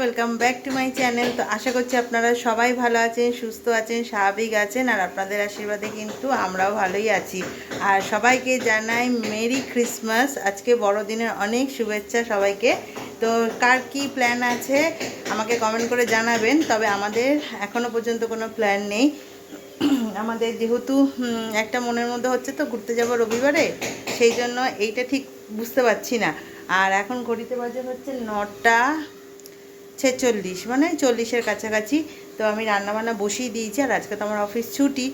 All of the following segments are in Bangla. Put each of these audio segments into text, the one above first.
Welcome back to my channel তো আশা করছি আপনারা সবাই ভালো আছেন, সুস্থ আছেন, স্বাভাবিক আছেন, আর আপনাদের আশীর্বাদে কিন্তু আমরাও ভালোই আছি। আর সবাইকে জানাই মেরি ক্রিসমাস। আজকে বড়দিনের অনেক শুভেচ্ছা সবাইকে। তো কার কি প্ল্যান আছে, আমাকে কমেন্ট করে জানাবেন। তবে আমাদের এখনও পর্যন্ত কোনো প্ল্যান নেই। আমাদের যেহেতু একটা মনের মধ্যে হচ্ছে তো ঘুরতে যাব রবিবারে, সেই জন্য এইটা ঠিক বুঝতে পারছি না। আর এখন ঘড়িতে বাজে হচ্ছে নটা। ছেচল্লিশ মানে চল্লিশের কাছাকাছি। তো আমি রান্নাবান্না বসিয়ে দিয়েছি আর আজকে তো আমার অফিস ছুটি।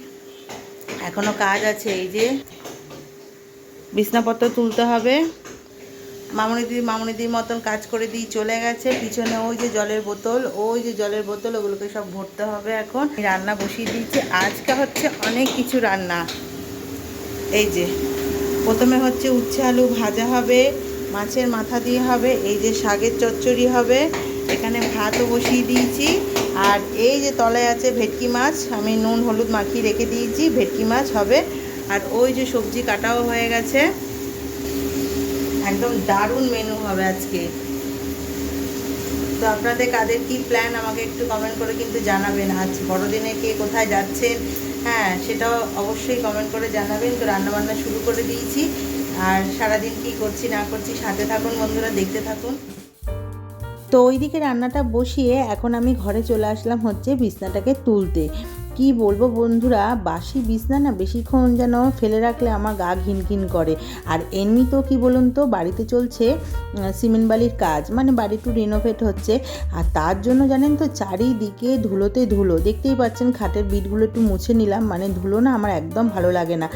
এখনও কাজ আছে, এই যে বিছনাপত্র তুলতে হবে। মামনিদি মামনিদির মতন কাজ করে দিয়ে চলে গেছে। পিছনে ওই যে জলের বোতল, ওই যে জলের বোতল, ওগুলোকে সব ভরতে হবে এখন। রান্না বসিয়ে দিয়েছি। আজকে হচ্ছে অনেক কিছু রান্না। এই যে, প্রথমে হচ্ছে উচ্ছে আলু ভাজা হবে, মাছের মাথা দিয়ে হবে, এই যে শাকের চচ্চড়ি হবে এখানে ভাতও বসিয়ে দিয়েছি। আর এই যে তলায় আছে ভেটকি মাছ, আমি নুন, হলুদ মাখিয়ে রেখে দিয়েছি, ভেটকি মাছ হবে। আর ওই যে সবজি কাটাও হয়ে গেছে। একদম দারুণ মেনু হবে আজকে। তো আপনাদের কাদের কি প্ল্যান আমাকে একটু কমেন্ট করে কিন্তু জানাবেন। আজ বড়দিনে কে কোথায় যাচ্ছেন? হ্যাঁ সেটাও অবশ্যই কমেন্ট করে জানাবেন। তো রান্নাবান্না শুরু করে দিয়েছি। আর সারাদিন কি করছি, না করছি, সাথে থাকুন বন্ধুরা, দেখতে থাকুন। তো ওইদিকে রান্নাটা বসিয়ে এখন আমি ঘরে চলে আসলাম হচ্ছে বিছনাটাকে তুলতে। কি বলব বন্ধুরা, বাসি বিছনা না বেশিক্ষণ যেন ফেলে রাখলে আমার গা ঘিন ঘিন করে। আর এমনি তো কি বলুন তো, বাড়িতে চলছে সিমেন্ট বালির কাজ মানে বাড়ি একটু রিনোভেট হচ্ছে। আর তার জন্য জানেন তো, চারিদিকে ধুলোতে ধুলো। দেখতেই পাচ্ছেন খাটের বিটগুলো একটু মুছে নিলাম মানে ধুলো না আমার একদম ভালো লাগে না।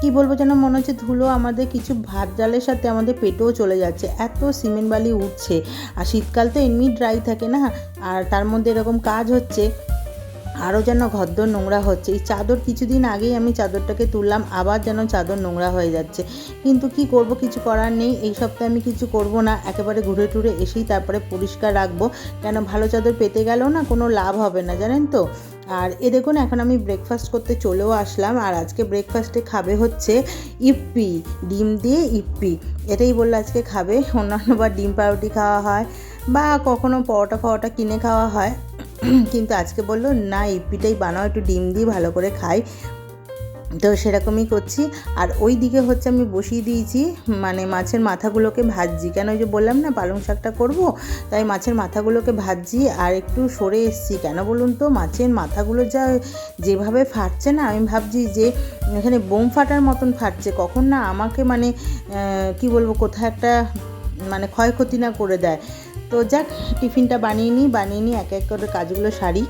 কি বলব যেন মনে হচ্ছে ধুলো আমাদের কিছু ভাত ডালের সাথে আমাদের পেটেও চলে যাচ্ছে। এত সিমেন্ট বালি উঠছে। আর শীতকাল তো এমনি ড্রাই থাকে না? আর তার মধ্যে এরকম কাজ হচ্ছে। আরও যেন ঘদ্দর নোংরা হচ্ছে। এই চাদর কিছুদিন আগেই আমি চাদরটাকে তুললাম, আবার যেন চাদর নোংরা হয়ে যাচ্ছে। কিন্তু কি করব, কিছু করার নেই। এই সপ্তাহে আমি কিছু করব না। একেবারে ঘুরে টুরে এসেই তারপরে পরিষ্কার রাখব। কেন ভালো চাদর পেতে গেলেও না কোনো লাভ হবে না, জানেন তো? আর এ দেখুন, এখন আমি ব্রেকফাস্ট করতে চলেও আসলাম। আর আজকে ব্রেকফাস্টে খাবে হচ্ছে ইপ্পি, ডিম দিয়ে ইপ্পি। এটাই বলল আজকে খাবে। অন্যান্য বা ডিম পাউরুটি খাওয়া হয় বা কখনো পরোটা ফরোটা কিনে খাওয়া হয়। কিন্তু আজকে বলল, না, ইপ্পিটাই বানাও, একটু ডিম দিয়ে ভালো করে খাই। তো সেরকমই করছি। আর ওই দিকে হচ্ছে আমি বসিয়ে দিয়েছি মানে মাছের মাথাগুলোকে ভাজছি। কেন ওই যে বললাম না, পালং শাকটা করব? তাই মাছের মাথাগুলোকে ভাজছি আর একটু সরে এসছি। কেন বলুন তো, মাছের মাথাগুলো যা যেভাবে ফাটছে না, আমি ভাবছি যে এখানে বোম ফাটার মতন ফাটছে। কখন না আমাকে মানে কি বলব, কোথাও একটা মানে ক্ষয়ক্ষতি না করে দেয়। তো যাক, টিফিনটা বানিয়ে নিই বানিয়ে নিই এক এক করে কাজগুলো সারি।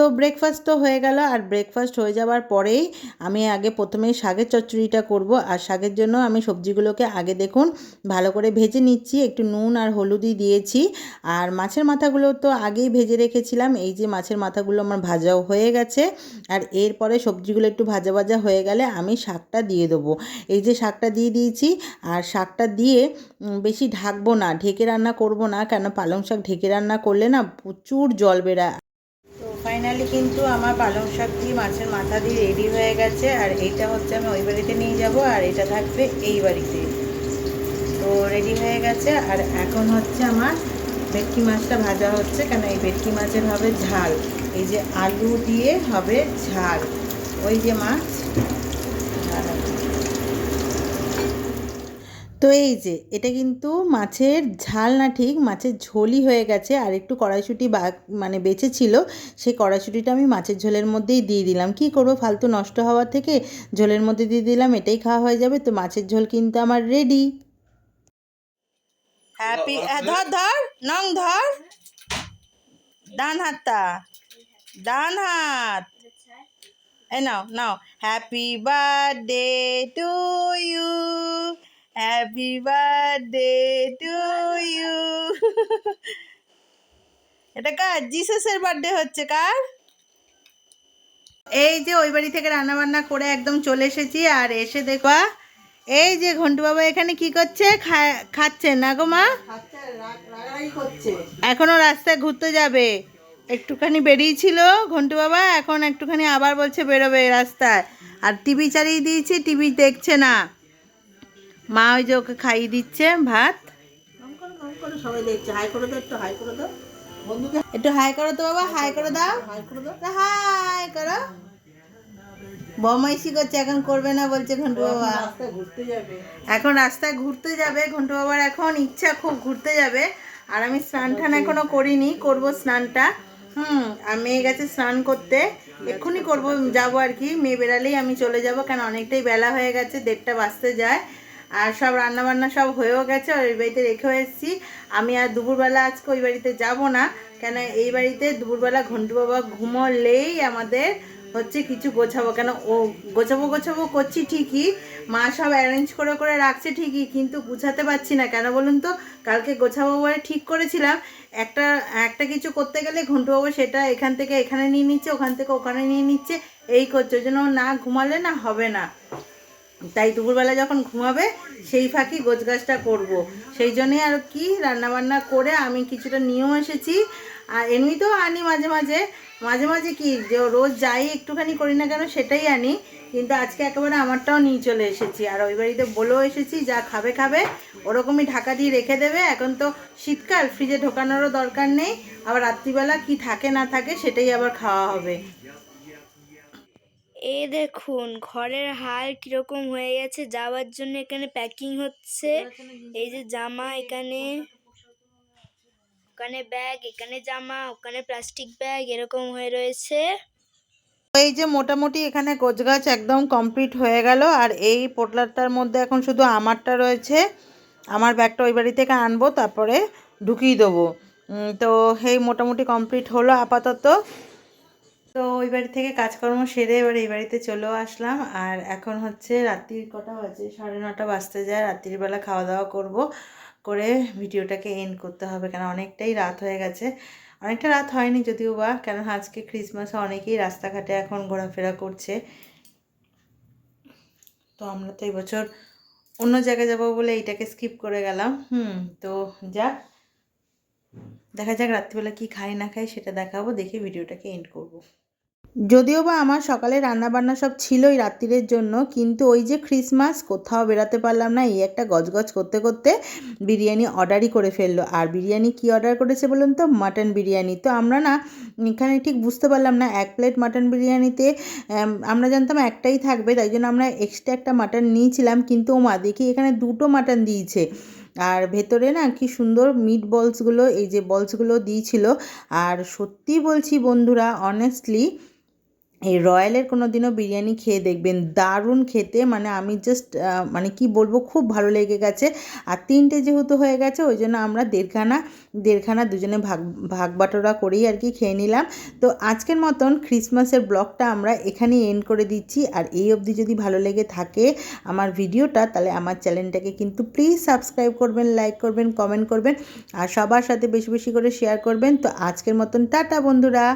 তো ব্রেকফাস্ট তো হয়ে গেল আর ব্রেকফাস্ট হয়ে যাওয়ার পরেই আমি আগে প্রথমে শাকের চচ্চড়িটা করব আর শাকের জন্য আমি সবজিগুলোকে আগে দেখুন ভালো করে ভেজে নিচ্ছি, একটু নুন আর হলুদই দিয়েছি। আর মাছের মাথাগুলো তো আগেই ভেজে রেখেছিলাম, এই যে মাছের মাথাগুলো আমার ভাজাও হয়ে গেছে। আর এরপরে সবজিগুলো একটু ভাজা ভাজা হয়ে গেলে আমি শাকটা দিয়ে দেবো। এই যে শাকটা দিয়ে দিয়েছি আর শাকটা দিয়ে বেশি ঢাকবো না, ঢেকে রান্না করব না, কেন পালং শাক ঢেকে রান্না করলে না প্রচুর জল বেড়ায় তো ফাইনালি কিন্তু আমার পালং শাক দিয়ে মাছের মাথা দিয়ে রেডি হয়ে গেছে, আর এইটা হচ্ছে আমি ওই বাড়িতে নিয়ে যাব, আর এটা থাকবে এই বাড়িতে। তো রেডি হয়ে গেছে, আর এখন হচ্ছে আমার ভেটকি মাছটা ভাজা হচ্ছে, কেন এই ভেটকি মাছের হবে ঝাল। এই যে আলু দিয়ে হবে ঝাল। ওই যে মাছ। তো এই যে এটা কিন্তু মাছের ঝাল না ঠিক মাছের ঝোলই হয়ে গেছে। আর একটু কড়াইশুঁটি বা মানে বেঁচে ছিল সেই কড়াইশুঁটিটা আমি মাছের ঝোলের মধ্যেই দিয়ে দিলাম। কি করব? ফালতু নষ্ট হওয়ার থেকে ঝোলের মধ্যে দিয়ে দিলাম এটাই খাওয়া হয়ে যাবে। তো মাছের ঝোল কিন্তু আমার রেডি হ্যাপি ধর ধর নং ধর। ডান হাতটা ডান হাত। এই নাও নাও। Happy birthday to you happy birthday to you এটা কার? জিসাসের বার্থডে হচ্ছে কার? এই যে ওই বাড়ি থেকে রান্না বান্না করে একদম চলে এসেছি আর এসে দেখবা এই যে ঘন্টু বাবা এখানে কি করছে? খাচ্ছে না গো মা? এখনও রাস্তায় ঘুরতে যাবে। একটুখানি বেরিয়েছিল ঘন্টু বাবা এখন একটুখানি আবার বলছে বেরোবে রাস্তায়। আর টিভি চালিয়ে দিয়েছি, টিভি দেখছে না। মা ওই যে ওকে খাইয়ে দিচ্ছে ভাত। একটু হাই করে তো বাবা হাই করে দাও। হাই করে বমাইশি করছে এখন করবে না বলছে ঘন্টু বাবা। এখন রাস্তায় ঘুরতে যাবে ঘন্টু বাবার এখন ইচ্ছা খুব ঘুরতে যাবে। আর আমি স্নান টান এখনও করিনি করব স্নানটা। হুম আর মেয়ে গেছে স্নান করতে। এক্ষুনি করব যাব আর কি। মেয়ে বেরালেই আমি চলে যাব কেন অনেকটাই বেলা হয়ে গেছে দেড়টা বাজতে যায়। আর সব রান্না বান্না সব হয়েও গেছে, আর ওই বাড়িতে রেখেও এসেছি। আমি আর দুপুরবেলা আজকে ওই বাড়িতে যাব না, কেন এই বাড়িতে দুপুরবেলা ঘন্টু বাবা ঘুমোলেই আমাদের হচ্ছে কিছু গোছাবো। কেন ও গোছাবো গোছাবো করছি ঠিকই, মা সব অ্যারেঞ্জ করে করে রাখছে ঠিকই, কিন্তু গুছাতে পারছি না। কেন বলুন তো? কালকে গোছাবো বলে ঠিক করেছিলাম। একটা একটা কিছু করতে গেলে ঘন্টু বাবু সেটা এখান থেকে এখানে নিয়ে নিচ্ছে, ওখান থেকে ওখানে নিয়ে নিচ্ছে, এই করছে। ওই জন্য না ঘুমালে না হবে না। তাই দুপুরবেলা যখন ঘুমাবে, সেই ফাঁকি গোছ গাছটা করব। সেই জন্যই আর কি রান্নাবান্না করে আমি কিছুটা নিয়েও এসেছি। আর এমনিতেও আনি মাঝে মাঝে। মাঝে মাঝে কি যে রোজ যাই একটুখানি করি না কেন সেটাই আনি। কিন্তু আজকে একেবারে আমারটাও নিয়ে চলে এসেছি। আর ওই বাড়িতে বলেও এসেছি, যা খাবে খাবে, ওরকমই ঢাকা দিয়ে রেখে দেবে। এখন তো শীতকাল ফ্রিজে ঢোকানোরও দরকার নেই। আবার রাত্রিবেলা কি থাকে না থাকে, সেটাই আবার খাওয়া হবে। এই দেখুন, ঘরের হাল কীরকম হয়ে গেছে, যাওয়ার জন্য এখানে প্যাকিং হচ্ছে। এই যে জামা এখানে, ওখানে ব্যাগ এখানে জামা, ওখানে প্লাস্টিক ব্যাগ এরকম হয়ে রয়েছে। এই যে মোটামুটি এখানে গোছগাছ একদম কমপ্লিট হয়ে গেল, আর এই পোটলারটার মধ্যে এখন শুধু আমারটা রয়েছে। আমার ব্যাগটা ওই বাড়ি থেকে আনব, তারপরে ঢুকিয়ে দেবো। তো এই মোটামুটি কমপ্লিট হলো আপাতত। তো ওই বাড়ি থেকে কাজকর্ম সেরে এবার এই বাড়িতে চলেও আসলাম। আর এখন হচ্ছে রাত্রির কটা বাজে? সাড়ে নটা বাজতে যায়। রাত্রিবেলা খাওয়া দাওয়া করব। করে ভিডিওটাকে এন্ড করতে হবে। কেন অনেকটাই রাত হয়ে গেছে। অনেকটা রাত হয়নি যদিও বা। কেন আজকে ক্রিসমাসে অনেকেই রাস্তাঘাটে এখন ঘোরাফেরা করছে। তো আমরা তো এবছর অন্য জায়গায় যাব বলে এইটাকে স্কিপ করে গেলাম। হুম, তো যাক। দেখা যাক রাত্রিবেলা কি খাই না খাই সেটা দেখাবো। দেখে ভিডিওটাকে এন্ড করব। যদিও বা আমার সকালে রান্নাবান্না সব ছিলই রাত্রিরের জন্য, কিন্তু ওই যে ক্রিসমাস কোথাও বেরাতে পারলাম না, এই একটা গজগজ করতে করতে বিরিয়ানি অর্ডারই করে ফেলল। আর বিরিয়ানি কি অর্ডার করেছে বলুন তো? মাটন বিরিয়ানি। তো আমরা না, এখানে ঠিক বুঝতে পারলাম না, এক প্লেট মাটন বিরিয়ানিতে আমরা জানতাম একটাই থাকবে, তাই জন্য আমরা এক্সট্রা একটা মাটন নিয়েছিলাম, কিন্তু ও মা দেখি এখানে দুটো মাটন দিয়েছে। আর ভেতরে না, কি সুন্দর মিট বলসগুলো এই যে বলসগুলো দিয়েছিল। আর সত্যি বলছি বন্ধুরা অনেস্টলি এই রয়্যালের কোনো দিনও বিরিয়ানি খেয়ে দেখবেন, দারুণ খেতে মানে আমি জাস্ট মানে কি বলব, খুব ভালো লেগে গেছে। আর তিনটে যেহেতু হয়ে গেছে, ওই জন্য আমরা দেড়খানা দেড়খানা দুজনে ভাগ ভাগ বাটোরা করেই আর কি খেয়ে নিলাম। তো আজকের মতন ক্রিসমাসের ব্লগটা আমরা এখানেই এন্ড করে দিচ্ছি। আর এই অবধি যদি ভালো লেগে থাকে আমার ভিডিওটা, তাহলে আমার চ্যানেলটাকে কিন্তু প্লিজ সাবস্ক্রাইব করবেন লাইক করবেন কমেন্ট করবেন, আর সবার সাথে বেশি বেশি করে শেয়ার করবেন। তো আজকের মতন টাটা বন্ধুরা।